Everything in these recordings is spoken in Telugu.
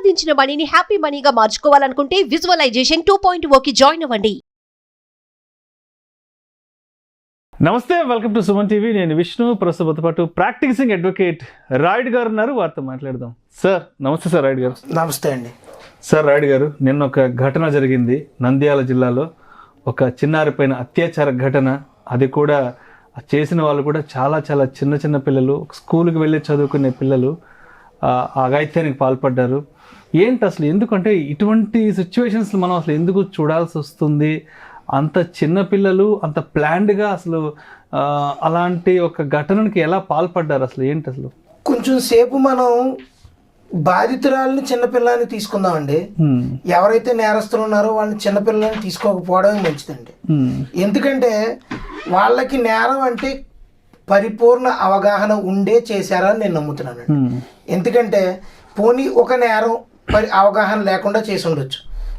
సంపాదించిన మనీని హ్యాపీ మనీగా మార్చుకోవాలనుకుంటే విజువలైజేషన్ టూ పాయింట్ ఓకి జాయిన్ అవ్వండి. నమస్తే వెల్కమ్ టు సుమన్ టీవీ నేను విష్ణు ప్రస్తుతంతో పాటు ప్రాక్టీసింగ్ అడ్వకేట్ రాయుడు గారు ఉన్నారు. వారితో మాట్లాడదాం. సార్ నమస్తే సార్ రాయుడు గారు. నమస్తే అండి. సార్ రాయుడు గారు నిన్న ఒక ఘటన జరిగింది. నంద్యాల జిల్లాలో ఒక చిన్నారి పైన అత్యాచార ఘటన. అది కూడా చేసిన వాళ్ళు కూడా చాలా చాలా చిన్న చిన్న పిల్లలు. స్కూల్కి వెళ్ళి చదువుకునే పిల్లలు ఆ అఘాయిత్యానికి పాల్పడ్డారు. ఏంటి అసలు? ఎందుకంటే ఇటువంటి సిచ్యువేషన్స్ మనం అసలు ఎందుకు చూడాల్సి వస్తుంది? అంత చిన్న పిల్లలు అంత ప్లాన్డ్గా అసలు అలాంటి ఒక ఘటనకి ఎలా పాల్పడ్డారు అసలు? ఏంటి అసలు? కొంచెం సేపు మనం బాధితురాలని చిన్నపిల్లని తీసుకుందామండి. ఎవరైతే నేరస్తులు ఉన్నారో వాళ్ళని చిన్నపిల్లలని తీసుకోకపోవడమే మంచిదండి. ఎందుకంటే వాళ్ళకి నేరం అంటే పరిపూర్ణ అవగాహన ఉండే చేశారని నేను నమ్ముతున్నానండి. హ్మ్. ఎందుకంటే పోనీ ఒక నేరం పరి అవగాహన లేకుండా చేసి ఉండొచ్చు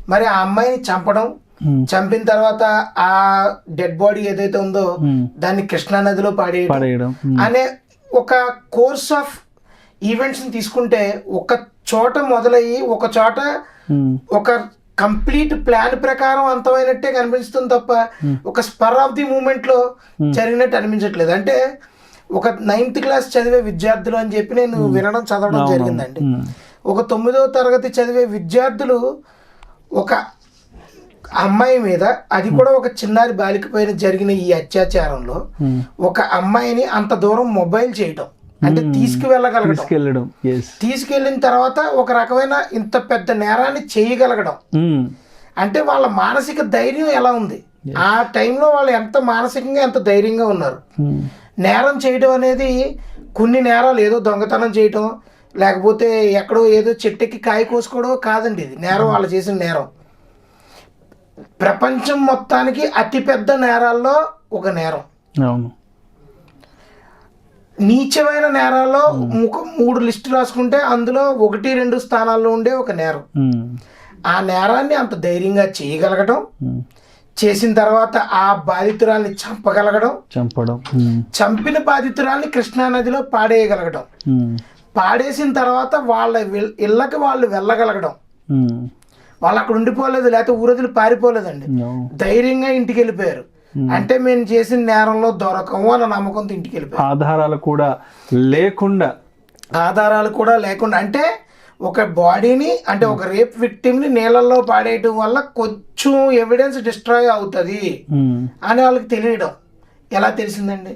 మరి ఆ అమ్మాయిని చంపడం. చంపిన తర్వాత ఆ డెడ్ బాడీ ఏదైతే ఉందో. దాన్ని కృష్ణా నదిలో పాడేయడం. అనే ఒక కోర్స్ ఆఫ్ ఈవెంట్స్ని తీసుకుంటే ఒక చోట మొదలయ్యి ఒక చోట. ఒక కంప్లీట్ ప్లాన్ ప్రకారం అంతమైనట్టే కనిపిస్తుంది తప్ప ఒక స్పర్ ఆఫ్ ది మూమెంట్లో జరిగినట్టు అనిపించట్లేదు అంటే ఒక నైన్త్ క్లాస్ చదివే విద్యార్థులు అని చెప్పి నేను వినడం చదవడం జరిగిందండి. ఒక తొమ్మిదవ తరగతి చదివే విద్యార్థులు ఒక అమ్మాయి మీద అది కూడా ఒక చిన్నారి బాలిక పైన జరిగిన ఈ అత్యాచారంలో. ఒక అమ్మాయిని అంత దూరం మొబైల్ చేయటం అంటే తీసుకువెళ్ళగలగడం తీసుకెళ్ళిన తర్వాత ఒక రకమైన ఇంత పెద్ద నేరాన్ని చేయగలగడం. అంటే వాళ్ళ మానసిక ధైర్యం ఎలా ఉంది? ఆ టైంలో వాళ్ళు ఎంత మానసికంగా ఎంత ధైర్యంగా ఉన్నారు? నేరం చేయడం అనేది కొన్ని నేరాలు ఏదో దొంగతనం చేయటం లేకపోతే ఎక్కడో ఏదో చెట్టెక్కి కాయ కోసుకోవడం కాదండి ఇది నేరం వాళ్ళు చేసిన నేరం ప్రపంచం మొత్తానికి అతిపెద్ద నేరాల్లో ఒక నేరం అవును నీచమైన నేరాల్లో మూడు లిస్టు రాసుకుంటే అందులో ఒకటి రెండు స్థానాల్లో ఉండే ఒక నేరం. ఆ నేరాన్ని అంత ధైర్యంగా చేయగలగడం. చేసిన తర్వాత ఆ బాధితురాల్ని చంపగలగడం చంపడం. చంపిన బాధితురాల్ని కృష్ణా నదిలో పాడేయగలగడం. పాడేసిన తర్వాత వాళ్ళ ఇళ్ళకి వాళ్ళు వెళ్ళగలగడం. వాళ్ళు అక్కడ ఉండిపోలేదు లేకపోతే ఊరదులు పారిపోలేదండి. ధైర్యంగా ఇంటికి వెళ్ళిపోయారు అంటే మేము చేసిన నేరంలో దొరకము అన్న నమ్మకంతో ఇంటికి వెళ్ళిపోయారు ఆధారాలు కూడా లేకుండా. ఆధారాలు కూడా లేకుండా అంటే ఒక బాడీని అంటే ఒక రేప్ విక్టిమ్ని నీళ్ళల్లో పాడేయటం వల్ల కొంచెం ఎవిడెన్స్ డిస్ట్రాయ్ అవుతుంది. అని వాళ్ళకి తెలియడం. ఎలా తెలిసిందండి?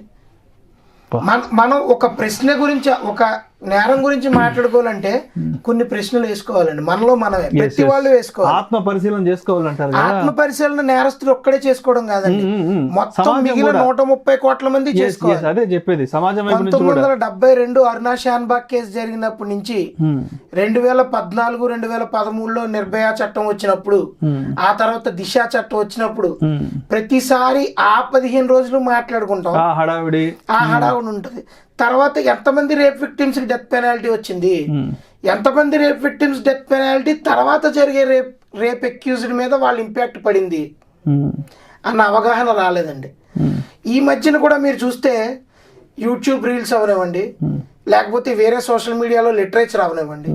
మనం ఒక ప్రశ్న గురించి ఒక నేరం గురించి మాట్లాడుకోవాలంటే కొన్ని ప్రశ్నలు వేసుకోవాలండి. మనలో మనమే. ప్రతి వాళ్ళు వేసుకోవాలి. ఆత్మ పరిశీలన చేసుకోవాలంటారు ఆత్మ పరిశీలన నేరస్తులు ఒక్కడే చేసుకోవడం కాదండి. ఉమ్, ఉమ్. మొత్తం మిగిలిన. నూట ముప్పై కోట్ల మంది చేసుకోవాలి. అదే చెప్పేది. సమాజం పంతొమ్మిది వందల డెబ్బై రెండు అరుణా షాన్బాగ్ కేసు జరిగినప్పటి నుంచి. రెండు వేల పద్నాలుగు రెండు వేల పదమూడులో నిర్భయ చట్టం వచ్చినప్పుడు. ఆ తర్వాత దిశ చట్టం వచ్చినప్పుడు. ప్రతిసారి ఆ పదిహేను రోజులు మాట్లాడుకుంటాం. ఆ హడావిడి. ఆ హడావుడి ఉంటుంది. తర్వాత ఎంతమంది రేప్ విక్టిమ్స్కి డెత్ పెనాల్టీ వచ్చింది. ఎంతమంది రేప్ విక్టిమ్స్ డెత్ పెనాల్టీ తర్వాత జరిగే రేప్ రేప్ ఎక్యూజ్డ్ మీద వాళ్ళ ఇంపాక్ట్ పడింది. అన్న అవగాహన రాలేదండి. ఈ మధ్యన కూడా మీరు చూస్తే యూట్యూబ్ రీల్స్ అవనివ్వండి లేకపోతే వేరే సోషల్ మీడియాలో లిటరేచర్ అవనివ్వండి.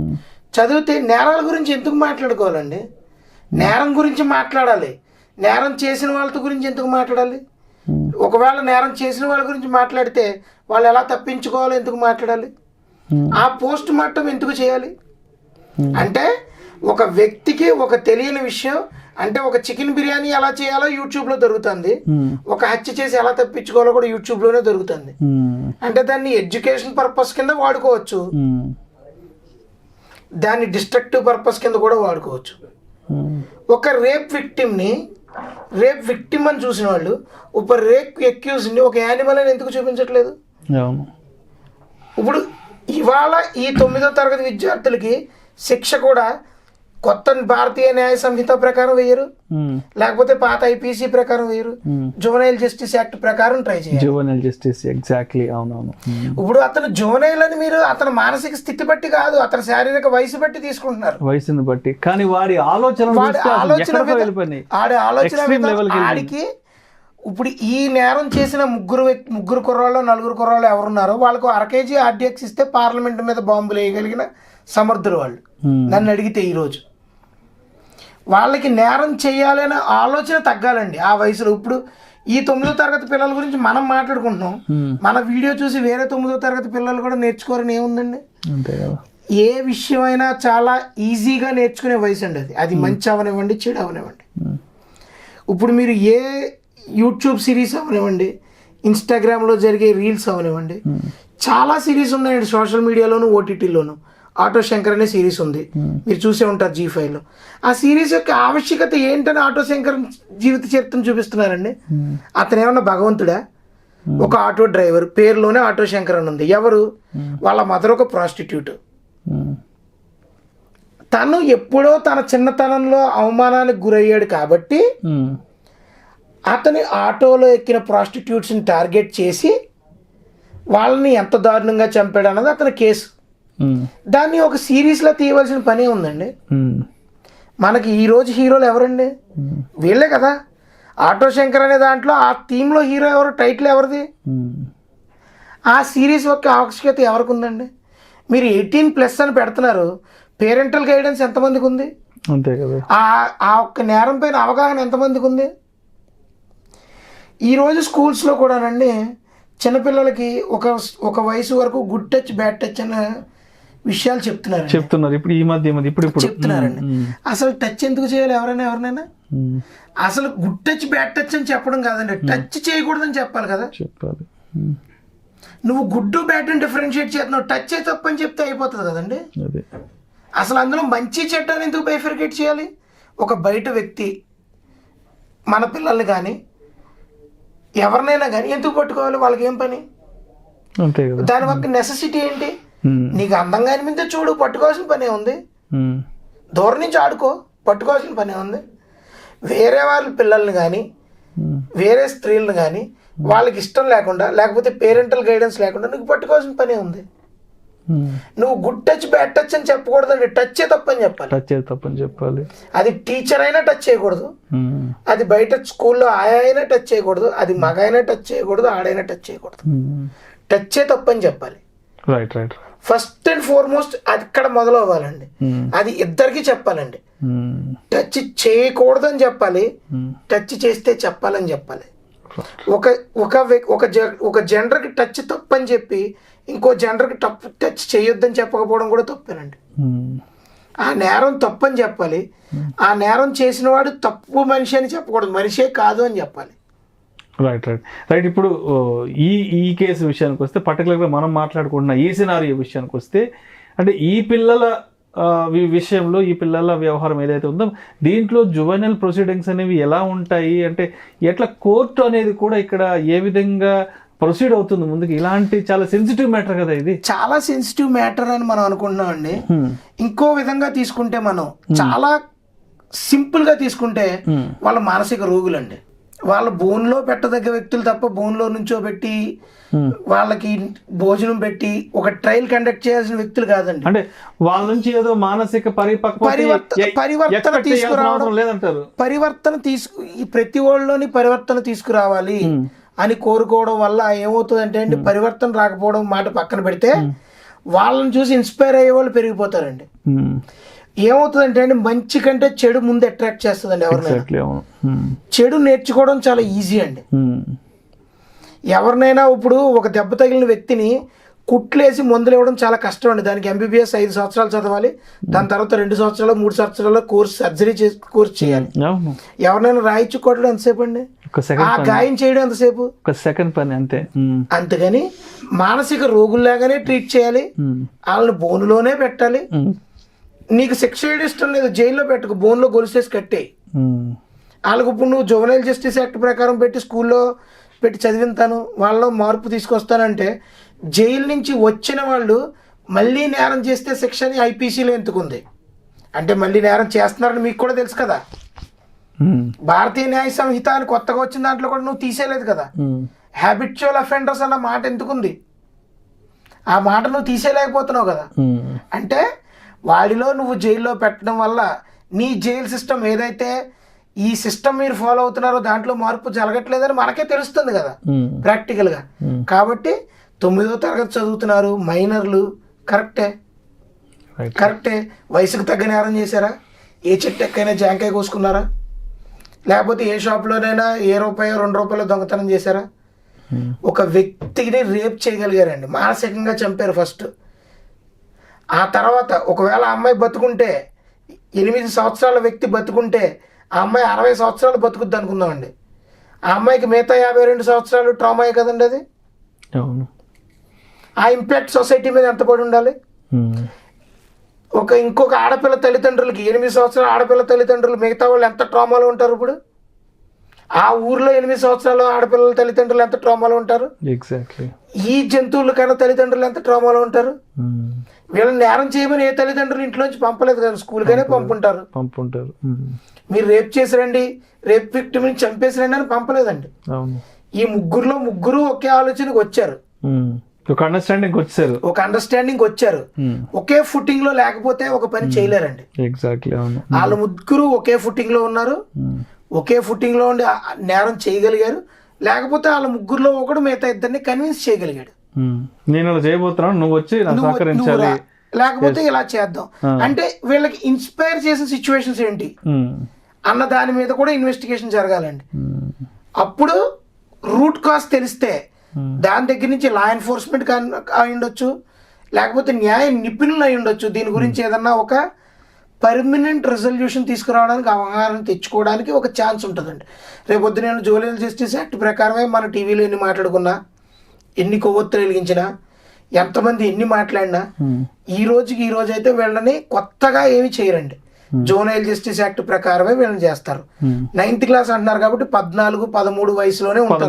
చదివితే నేరాల గురించి ఎందుకు మాట్లాడుకోవాలండి? నేరం గురించి మాట్లాడాలి. నేరం చేసిన వాళ్ళ గురించి ఎందుకు మాట్లాడాలి. ఒకవేళ నేరం చేసిన వాళ్ళ గురించి మాట్లాడితే వాళ్ళు ఎలా తప్పించుకోవాలో ఎందుకు మాట్లాడాలి Hmm. ఆ పోస్ట్ మార్టం ఎందుకు చేయాలి అంటే ఒక వ్యక్తికి ఒక తెలియని విషయం అంటే ఒక చికెన్ బిర్యానీ ఎలా చేయాలో యూట్యూబ్లో దొరుకుతుంది హ్మ్. ఒక హత్య చేసి ఎలా తప్పించుకోవాలో కూడా యూట్యూబ్లోనే దొరుకుతుంది. అంటే దాన్ని ఎడ్యుకేషన్ పర్పస్ కింద వాడుకోవచ్చు. దాన్ని డిస్ట్రక్టివ్ పర్పస్ కింద కూడా వాడుకోవచ్చు. ఒక రేప్ విక్టిమ్ని రేప్ విక్టిమ్ అని చూసిన వాళ్ళు ఒక రేప్ ఎక్యూజ్ని ఒక యానిమల్ అని ఎందుకు చూపించట్లేదు అవును. ఇప్పుడు ఇవాళ ఈ తొమ్మిదో తరగతి విద్యార్థులకి శిక్ష కూడా కొత్త భారతీయ న్యాయ సంహిత ప్రకారం వేయరు. లేకపోతే పాత ఐపీసీ ప్రకారం వేయరు. జువనైల్ జస్టిస్ యాక్ట్ ప్రకారం ట్రై చేయాలి. Juvenile justice exactly. అవునవును. ఇప్పుడు అతను జోనైల్ అని మీరు అతని మానసిక స్థితి బట్టి కాదు అతని శారీరక వయసు బట్టి తీసుకుంటున్నారు. వయసుని బట్టి. కానీ వాడి ఆలోచన ఆలోచన ఆడి ఆలోచన. ఆడికి ఇప్పుడు ఈ నేరం చేసిన ముగ్గురు వ్యక్తి ముగ్గురు కుర్రాళ్ళు నలుగురు కుర్రాళ్ళు ఎవరున్నారో వాళ్ళకు అర కేజీ ఆర్డిఎక్స్ ఇస్తే పార్లమెంట్ మీద బాంబులు వేయగలిగిన సమర్థులు వాళ్ళు. నన్ను అడిగితే ఈరోజు వాళ్ళకి నేరం చేయాలనే ఆలోచన తగ్గాలండి ఆ వయసులో. ఇప్పుడు ఈ తొమ్మిదో తరగతి పిల్లల గురించి మనం మాట్లాడుకుంటున్నాం. మన వీడియో చూసి వేరే తొమ్మిదో తరగతి పిల్లలు కూడా నేర్చుకోరని ఏముందండి? ఏ విషయమైనా చాలా ఈజీగా నేర్చుకునే వయసు అండి అది. అది మంచి అవనివ్వండి చెడు అవనివ్వండి. ఇప్పుడు మీరు ఏ యూట్యూబ్ సిరీస్ అవనివ్వండి ఇన్స్టాగ్రామ్లో జరిగే రీల్స్ అవనివ్వండి చాలా సిరీస్ ఉన్నాయండి సోషల్ మీడియాలోను ఓటీటీలోను. ఆటో శంకర్ అనే సిరీస్ ఉంది. మీరు చూసే ఉంటారు జీ ఫైవ్లో. ఆ సిరీస్ యొక్క ఆవశ్యకత ఏంటని ఆటో శంకర్ జీవిత చరిత్రను చూపిస్తున్నారండి. అతను ఏమన్నా భగవంతుడా? ఒక ఆటో డ్రైవర్. పేరులోనే ఆటో శంకర్ అని ఉంది. ఎవరు? వాళ్ళ మదర్ ఒక ప్రాస్టిట్యూట్. తను ఎప్పుడో తన చిన్నతనంలో అవమానానికి గురయ్యాడు కాబట్టి అతని ఆటోలో ఎక్కిన ప్రాస్టిట్యూట్స్ని టార్గెట్ చేసి వాళ్ళని ఎంత దారుణంగా చంపాడు అన్నది అతని కేసు. దాన్ని ఒక సిరీస్లో తీయవలసిన పనే ఉందండి. మనకి ఈరోజు హీరోలు ఎవరండి? వీళ్ళే కదా. ఆటో శంకర్ అనే దాంట్లో ఆ థీమ్లో హీరో ఎవరు టైటిల్ ఎవరిది. ఆ సిరీస్ యొక్క ఆవశ్యకత ఎవరికి ఉందండి? మీరు ఎయిటీన్ ప్లస్ అని పెడుతున్నారు. పేరెంటల్ గైడెన్స్ ఎంతమందికి ఉంది? అంతే కదా. ఆ ఆ ఒక్క నేరం పైన అవగాహన ఎంతమందికి ఉంది? ఈరోజు స్కూల్స్లో కూడానండి చిన్నపిల్లలకి ఒక ఒక వయసు వరకు గుడ్ టచ్ బ్యాడ్ టచ్ అనే విషయాలు చెప్తున్నారు. చెప్తున్నారు. ఇప్పుడు ఈ మధ్య ఇప్పుడు ఇప్పుడు. చెప్తున్నారండి. అసలు టచ్ ఎందుకు చేయాలి ఎవరైనా ఎవరినైనా. అసలు గుడ్ టచ్ బ్యాడ్ టచ్ అని చెప్పడం కాదండి. టచ్ చేయకూడదని చెప్పాలి కదా. చెప్పాలి. నువ్వు గుడ్ బ్యాడ్ డిఫరెన్షియేట్ చేస్తున్నావు. టచ్ ఏ తప్పు అని చెప్తే అయిపోతుంది కదండి. అసలు అందులో మంచి చెడ్డ అని ఎందుకు బైఫర్కేట్ చేయాలి? ఒక బయట వ్యక్తి మన పిల్లల్ని కానీ ఎవరినైనా కానీ ఎందుకు పట్టుకోవాలి వాళ్ళకి ఏం పని దాని ఒక నెససిటీ ఏంటి. నీకు అందంగా అనిపించే చూడు పట్టుకోవాల్సిన పనే ఉంది. దూరం నుంచి ఆడుకో పట్టుకోవాల్సిన పనే ఉంది వేరే వాళ్ళ పిల్లల్ని కానీ. వేరే స్త్రీలను కానీ వాళ్ళకి ఇష్టం లేకుండా లేకపోతే పేరెంటల్ గైడెన్స్ లేకుండా నీకు పట్టుకోవాల్సిన పనే ఉంది. నువ్వు గుడ్ టచ్ బ్యాడ్ టచ్ అని చెప్పకూడదండి. టచ్ తప్పని చెప్పాలి. టచ్ తప్పని చెప్పాలి. అది టీచర్ అయినా టచ్ చేయకూడదు. ఉమ్. అది బయట స్కూల్లో ఆయా అయినా టచ్ చేయకూడదు. అది మగ అయినా టచ్ చేయకూడదు. ఆడైనా టచ్ చేయకూడదు. ఉమ్. టచ్చే తప్పని చెప్పాలి. Right right first and foremost అక్కడ మొదలు అవ్వాలండి ఉమ్. అది ఇద్దరికి చెప్పాలండి. టచ్ చేయకూడదని చెప్పాలి. టచ్ చేస్తే చెప్పాలని చెప్పాలి. ఒక ఒక ఒక జ- ఒక జెండర్కి టచ్ తప్పని చెప్పి ఇంకో జెండర్కి తప్పు టచ్ చేయొద్దని చెప్పకపోవడం కూడా తప్పేనండి. ఆ నేరం తప్పని చెప్పాలి. ఆ నేరం చేసిన వాడు తప్పు మనిషి అని చెప్పకూడదు. మనిషే కాదు అని చెప్పాలి. Right right. రైట్ ఇప్పుడు ఈ ఈ కేసు విషయానికి వస్తే పర్టికులర్గా మనం మాట్లాడుకుంటున్న ఈ సినారియో విషయానికి వస్తే అంటే ఈ పిల్లల విషయంలో ఈ పిల్లల వ్యవహారం ఏదైతే ఉందో దీంట్లో జువెనల్ ప్రొసీడింగ్స్ అనేవి ఎలా ఉంటాయి అంటే ఎట్లా కోర్టు అనేది కూడా ఇక్కడ ఏ విధంగా ప్రొసీడ్ అవుతుంది ముందుకు? ఇలాంటి చాలా సెన్సిటివ్ మ్యాటర్ కదా ఇది. చాలా సెన్సిటివ్ మ్యాటర్ అని మనం అనుకుంటున్నాం అండి. ఇంకో విధంగా తీసుకుంటే మనం చాలా సింపుల్గా తీసుకుంటే. వాళ్ళ మానసిక రోగులండి. వాళ్ళ బోన్లో పెట్టదగ్గ వ్యక్తులు తప్ప బోన్లో నుంచో పెట్టి Hmm. వాళ్ళకి భోజనం పెట్టి ఒక ట్రయల్ కండక్ట్ చేయాల్సిన వ్యక్తులు కాదండి. అంటే వాళ్ళ నుంచి ఏదో మానసిక పరివర్తన తీసుకురావడం- లేదంటారు. పరివర్తన తీసుకు ప్రతి వాళ్ళలోని పరివర్తన తీసుకురావాలి అని కోరుకోవడం వల్ల ఏమవుతుందంటే అండి పరివర్తన రాకపోవడం మాట పక్కన పెడితే వాళ్ళని చూసి ఇన్స్పైర్ అయ్యే వాళ్ళు పెరిగిపోతారండి. Hmm. ఏమవుతుందంటే అండి మంచి కంటే చెడు ముందు అట్రాక్ట్ చేస్తుందండి ఎవరినైనా. Hmm. చెడు నేర్చుకోవడం చాలా ఈజీ అండి. Hmm. ఎవరినైనా ఇప్పుడు ఒక దెబ్బ తగిలిన వ్యక్తిని కుట్లేసి మందులు ఇవ్వడం చాలా కష్టం అండి. దానికి ఎంబీబీఎస్ ఐదు సంవత్సరాలు చదవాలి. దాని తర్వాత రెండు సంవత్సరాలు మూడు సంవత్సరాలు కోర్స్ సర్జరీ చేసి కోర్స్ చేయాలి. అవును. ఎవరినైనా రాయిచ్చు కొట్టడం ఎంతసేపు అండి? ఆ గాయం చేయడం ఎంతసేపు? ఒక సెకండ్ పని అంతే. అంతేగాని మానసిక రోగుల్లాగానే ట్రీట్ చేయాలి. వాళ్ళని బోనులోనే పెట్టాలి. నీకు శిక్ష వేయడం ఇష్టం లేదు జైల్లో పెట్టుకు బోన్లో గొలుసేసి కట్టేయి ఉమ్, వాళ్ళకి ఇప్పుడు నువ్వు జువనైల్ జస్టిస్ యాక్ట్ ప్రకారం పెట్టి స్కూల్లో పెట్టి చదివింతాను వాళ్ళలో మార్పు తీసుకొస్తానంటే జైలు నుంచి వచ్చిన వాళ్ళు మళ్ళీ నేరం చేస్తే శిక్షని ఐపీసీలో ఎంతుకుంది అంటే మళ్ళీ నేరం చేస్తున్నారని మీకు కూడా తెలుసు కదా. భారతీయ న్యాయ సంహిత అని కొత్తగా వచ్చిన దాంట్లో కూడా నువ్వు తీసేయలేదు కదా. హ్యాబిచువల్ అఫెండర్స్ అన్న మాట ఎందుకుంది? ఆ మాట నువ్వు తీసేయలేకపోతున్నావు కదా. అంటే వాడిలో నువ్వు జైల్లో పెట్టడం వల్ల నీ జైలు సిస్టమ్ ఏదైతే ఈ సిస్టమ్ మీరు ఫాలో అవుతున్నారో దాంట్లో మార్పు జరగట్లేదని మనకే తెలుస్తుంది కదా. ఉమ్, రైట్ కరెక్టే? వయసుకు తగ్గ నేరం చేశారా? ఏ చెట్టు ఎక్కైనా జాంకాయ కోసుకున్నారా? లేకపోతే ఏ షాప్లోనైనా ఏ రూపాయో రెండు రూపాయలు దొంగతనం చేశారా? ఒక వ్యక్తిని రేప్ చేయగలిగారండి. మానసికంగా చంపారు ఫస్ట్. ఆ తర్వాత ఒకవేళ ఆ అమ్మాయి బతుకుంటే ఎనిమిది సంవత్సరాల వ్యక్తి బతుకుంటే ఆ అమ్మాయి అరవై సంవత్సరాలు బతుకుద్ది అనుకుందామండి. ఆ అమ్మాయికి మిగతా యాభై రెండు సంవత్సరాలు ట్రామాయే కదండి అది? అవును. ఆ ఇంపాక్ట్ సొసైటీ మీద ఎంత పడి ఉండాలి. ఒక ఇంకొక ఆడపిల్ల తల్లిదండ్రులకి ఎనిమిది సంవత్సరాల ఆడపిల్ల తల్లిదండ్రులు మిగతా వాళ్ళు ఎంత ట్రామాలో ఉంటారు ఇప్పుడు? ఆ ఊర్లో ఎనిమిది సంవత్సరాల ఆడపిల్లల తల్లిదండ్రులు ఎంత ట్రామాలో ఉంటారు? ఎగ్జాక్ట్లీ ఈ జంతువుల కన్నా తల్లిదండ్రులు ఎంత ట్రామాలో ఉంటారు? ఉమ్. వీళ్ళని నేరం చేయమని ఏ తల్లిదండ్రులు ఇంట్లోంచి పంపలేదు కదా స్కూల్కైనా పంపుంటారు. పంపుంటారు. ఉమ్. మీరు రేప్ చేసిరండి రేప్ విక్టిమ్ని చంపేసిరండి అని పంపలేదండి. ఈ ముగ్గురులో ముగ్గురు ఒకే ఆలోచనకు వచ్చారు. ఉమ్. ఒక అండర్స్టాండింగ్ వచ్చారు. ఒక అండర్స్టాండింగ్ వచ్చారు. ఒకే ఫుటింగ్లో లేకపోతే ఒక పని చేయలేరండి. ఎగ్జాక్ట్లీ అవును. వాళ్ళ ముగ్గురు ఒకే ఫుటింగ్లో ఉన్నారు. ఒకే ఫుటింగ్లో ఉండి నేరం చేయగలిగారు లేకపోతే వాళ్ళ ముగ్గురులో ఒకడు మిగతా ఇద్దరిని కన్విన్స్ చేయగలిగాడు. నేను ఇలా చేయబోతున్నాను నువ్వు వచ్చి సహకరించాలి. లేకపోతే ఇలా చేద్దాం. అంటే వీళ్ళకి ఇన్స్పైర్ చేసిన సిచ్యువేషన్స్ ఏంటి. అన్న దాని మీద కూడా ఇన్వెస్టిగేషన్ జరగాలండి. అప్పుడు రూట్ కాజ్ తెలిస్తే. దాని దగ్గర నుంచి లా ఎన్ఫోర్స్మెంట్ అయి ఉండొచ్చు లేకపోతే న్యాయ నిపుణులు అయి ఉండొచ్చు దీని గురించి ఏదన్నా ఒక పర్మనెంట్ రెజల్యూషన్ తీసుకురావడానికి అవగాహన తెచ్చుకోవడానికి ఒక ఛాన్స్ ఉంటుందండి రేపొద్దు నేను జూనియర్ జస్టిస్ యాక్ట్ ప్రకారమే మన టీవీలో ఎన్ని మాట్లాడుకున్నా ఎన్ని కొవ్వొత్తులు వెలిగించినా ఎంతమంది ఎన్ని మాట్లాడినా. ఈ రోజుకి ఈ రోజు అయితే వీళ్ళని కొత్తగా ఏమి చేయరండి జోనల్ జస్టిస్ యాక్ట్ ప్రకారమే వీళ్ళని చేస్తారు. ఉమ్. నైన్త్ క్లాస్ అంటున్నారు కాబట్టి పద్నాలుగు పదమూడు వయసులోనే ఉంటారు.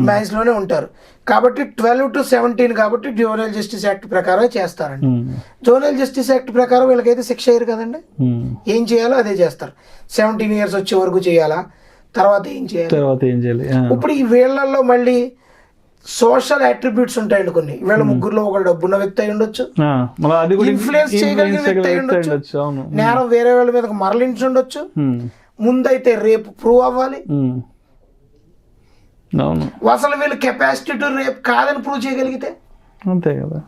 మ్యాథ్స్లోనే ఉంటారు. కాబట్టి ట్వెల్వ్ టు సెవెంటీన్ కాబట్టి జోనల్ జస్టిస్ యాక్ట్ ప్రకారమే చేస్తారండి. జోనల్ జస్టిస్ యాక్ట్ ప్రకారం వీళ్ళకైతే శిక్ష అయ్యారు కదండి. ఏం చేయాలో అదే చేస్తారు. సెవెంటీన్ ఇయర్స్ వచ్చే వరకు చేయాలా? తర్వాత ఏం చేయాలి? తర్వాత ఏం చేయాలి. ఇప్పుడు ఈ వీళ్ళల్లో మళ్ళీ సోషల్ అట్రిబ్యూట్స్ ఉంటాయండి కొన్ని. వీళ్ళ ముగ్గురులో ఒక డబ్బున్న వ్యక్తి అయి ఉండొచ్చు. ఇన్ఫ్లుయెన్స్ చేయగలిగిన వ్యక్తి అయి ఉండొచ్చు. నేరం వేరే వాళ్ళ మీద మరలించి ఉండొచ్చు. ఉమ్. ముందైతే రేపు ప్రూవ్ అవ్వాలి. అవును. అసలు వీళ్ళు కెపాసిటీ టు రేప్ కాదని ప్రూవ్ చేయగలిగితే? అంతే కదా.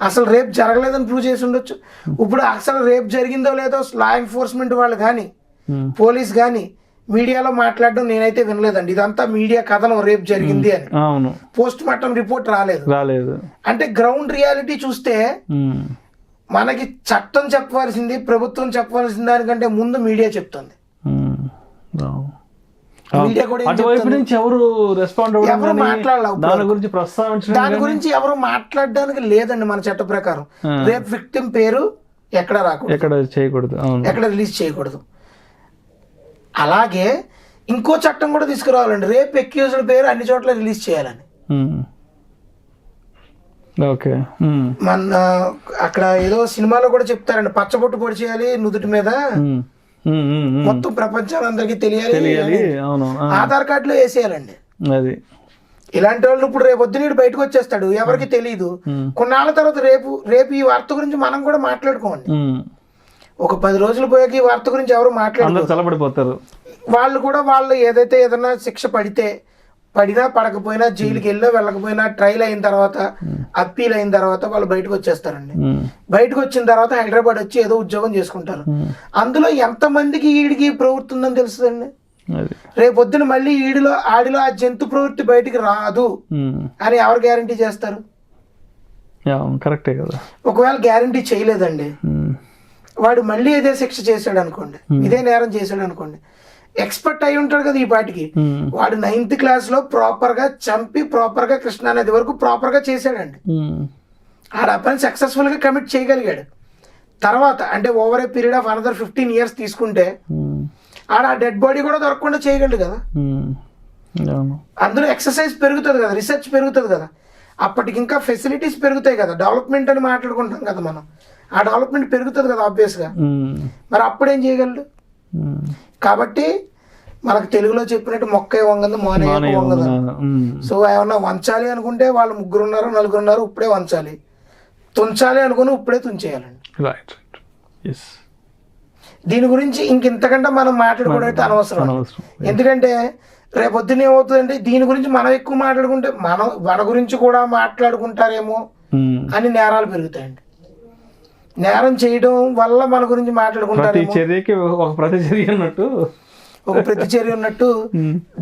అసలు రేప్ జరగలేదని ప్రూవ్ చేసి ఉండొచ్చు. ఇప్పుడు అసలు రేప్ జరిగిందో లేదో లా ఎన్ఫోర్స్మెంట్ వాళ్ళు కానీ. పోలీస్ కానీ మీడియాలో మాట్లాడడం నేనైతే వినలేదండి. ఇదంతా మీడియా కథనం రేప్ జరిగింది అని. అవును. పోస్ట్ మార్టం రిపోర్ట్ రాలేదు. రాలేదు. అంటే గ్రౌండ్ రియాలిటీ చూస్తే. మనకి చట్టం చెప్పవలసింది ప్రభుత్వం చెప్పవలసిన దానికంటే ముందు మీడియా చెప్తుంది. అటువైపు? నుంచి ఎవరు రెస్పాండ్ ఎవరు. దాని గురించి ప్రస్తావించడం దాని గురించి ఎవరు మాట్లాడడానికి లేదండి మన చట్ట ప్రకారం. రేప్ విక్టిమ్ పేరు ఎక్కడ రాకూడదు. ఎక్కడ చేయకూడదు. ఎక్కడ రిలీజ్ చేయకూడదు. అలాగే ఇంకో చట్టం కూడా తీసుకురావాలండి. రేప్ ఎక్యూజ్డ్ పేరు అన్ని చోట్ల రిలీజ్ చేయాలని. ఓకే. మన అక్కడ ఏదో సినిమాలో కూడా చెప్తారండి. పచ్చబొట్టు పొడి చేయాలి నుదుటి మీద. మొత్తం ప్రపంచానికి అందరికీ తెలియాలి. ఆధార్ కార్డులో వేసేయాలండి. అది. ఇలాంటి వాళ్ళు ఇప్పుడు రేపు పొద్దున బయటకు వచ్చేస్తాడు. ఎవరికి తెలియదు. కొన్నాళ్ళ తర్వాత రేపు రేపు ఈ వార్త గురించి మనం కూడా మాట్లాడుకోండి. ఒక పది రోజులు పోయాక ఈ వార్త గురించి ఎవరు మాట్లాడరు. వాళ్ళు కూడా వాళ్ళు ఏదైతే ఏదైనా శిక్ష పడితే పడినా పడకపోయినా జైలుకి వెళ్ళో వెళ్ళకపోయినా ట్రైల్ అయిన తర్వాత అప్పీల్ అయిన తర్వాత వాళ్ళు బయటకు వచ్చేస్తారండి. బయటకు వచ్చిన తర్వాత హైదరాబాద్ వచ్చి ఏదో ఉద్యోగం చేసుకుంటారు. అందులో ఎంతమందికి ఈడికి ప్రవృత్తి ఉందని తెలుస్తుందండి? రేపొద్దున మళ్ళీ ఈడిలో ఆడిలో ఆ జంతు ప్రవృత్తి బయటికి రాదు. అని ఎవరు గ్యారంటీ చేస్తారు? కరెక్టే కదా. ఒకవేళ గ్యారంటీ చేయలేదండి. వాడు మళ్ళీ ఇదే శిక్ష చేశాడు అనుకోండి ఇదే నేరం చేశాడు అనుకోండి ఎక్స్పర్ట్ అయి ఉంటాడు కదా ఈ పాటికి. ఉమ్. వాడు నైన్త్ క్లాస్లో ప్రాపర్గా చంపి ప్రాపర్గా కృష్ణా నది వరకు ప్రాపర్గా చేశాడండి. ఆడ ఆ పని సక్సెస్ఫుల్గా కమిట్ చేయగలిగాడు. తర్వాత అంటే over a period of another fifteen years తీసుకుంటే. ఆడ ఆ డెడ్ బాడీ కూడా దొరకకుండా చేయగలడు కదా. అందులో ఎక్సర్సైజ్ పెరుగుతుంది కదా రీసెర్చ్ పెరుగుతుంది కదా. అప్పటికి ఇంకా ఫెసిలిటీస్ పెరుగుతాయి కదా. డెవలప్మెంట్ అని మాట్లాడుకుంటాం కదా మనం. ఆ డెవలప్మెంట్ పెరుగుతుంది కదా ఆబ్వియస్గా. మరి అప్పుడేం చేయగలడు. కాబట్టి మనకు తెలుగులో చెప్పినట్టు మొక్క వంగదు మానవ వంగదు. సో ఏమన్నా వంచాలి అనుకుంటే వాళ్ళు ముగ్గురు ఉన్నారు నలుగురు ఉన్నారు ఇప్పుడే వంచాలి. తుంచాలి అనుకుని ఇప్పుడే తుంచేయాలండి. రైట్ రైట్ ఎస్ దీని గురించి ఇంక ఇంతకంటే మనం మాట్లాడుకోవడం అయితే అనవసరం. ఎందుకంటే రేపొద్దున ఏమవుతుందంటే దీని గురించి మనం ఎక్కువ మాట్లాడుకుంటే మనం మన గురించి కూడా మాట్లాడుకుంటారేమో ఉమ్. అని నేరాలు పెరుగుతాయండి. నేరం చేయడం వల్ల మన గురించి మాట్లాడుకుంటారు చర్యకి ఒక ప్రతి చర్య అన్నట్టు ఒక ప్రతిచర్య ఉన్నట్టు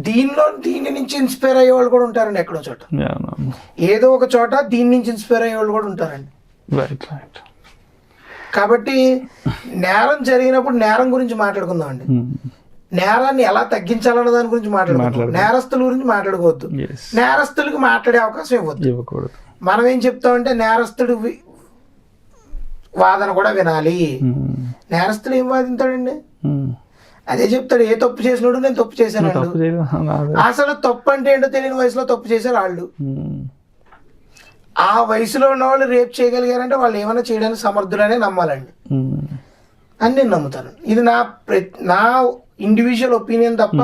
దీనిలో దీని నుంచి ఇన్స్పైర్ అయ్యే వాళ్ళు కూడా ఉంటారండి ఎక్కడో చోట. ఏదో ఒక చోట దీని నుంచి ఇన్స్పైర్ అయ్యే వాళ్ళు కూడా ఉంటారండి. రైట్ రైట్ కాబట్టి నేరం జరిగినప్పుడు నేరం గురించి మాట్లాడుకుందాం అండి నేరాన్ని ఎలా తగ్గించాలన్న దాని గురించి మాట్లాడుకుందాం. నేరస్తుల గురించి మాట్లాడుకోవద్దు నేరస్తులకి మాట్లాడే అవకాశం ఇవ్వద్దు. మనం ఏం చెప్తామంటే నేరస్తుడు వాదన కూడా వినాలి. ఉమ్. నేరస్తుడు ఏం వాదింతాడండి ఉమ్. అదే చెప్తాడు ఏ తప్పు చేసినాడు నేను తప్పు చేశాను. అసలు తప్పు అంటే ఏంటో తెలియని వయసులో తప్పు చేశారు వాళ్ళు. ఆ వయసులో ఉన్న వాళ్ళు రేపు చేయగలిగారంటే వాళ్ళు ఏమైనా చేయడానికి సమర్థులనే నమ్మాలండి. అని నేను నమ్ముతాను. ఇది నా ప్ర- నా ఇండివిజువల్ ఒపీనియన్ తప్ప.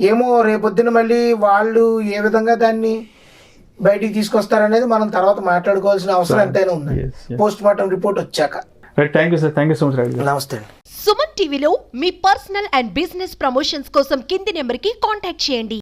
ఏమో రేపొద్దున మళ్ళీ వాళ్ళు ఏ విధంగా దాన్ని బయటికి తీసుకొస్తారనేది మనం తర్వాత మాట్లాడుకోవాల్సిన అవసరం ఎంతైనా ఉంది. పోస్ట్ మార్టం రిపోర్ట్ వచ్చాక. Right thank you sir thank you so much Raju గారు నమస్తే అండి. సుమన్ టీవీలో మీ పర్సనల్ అండ్ బిజినెస్ ప్రమోషన్స్ కోసం కింది నెంబర్కి కాంటాక్ట్ చేయండి.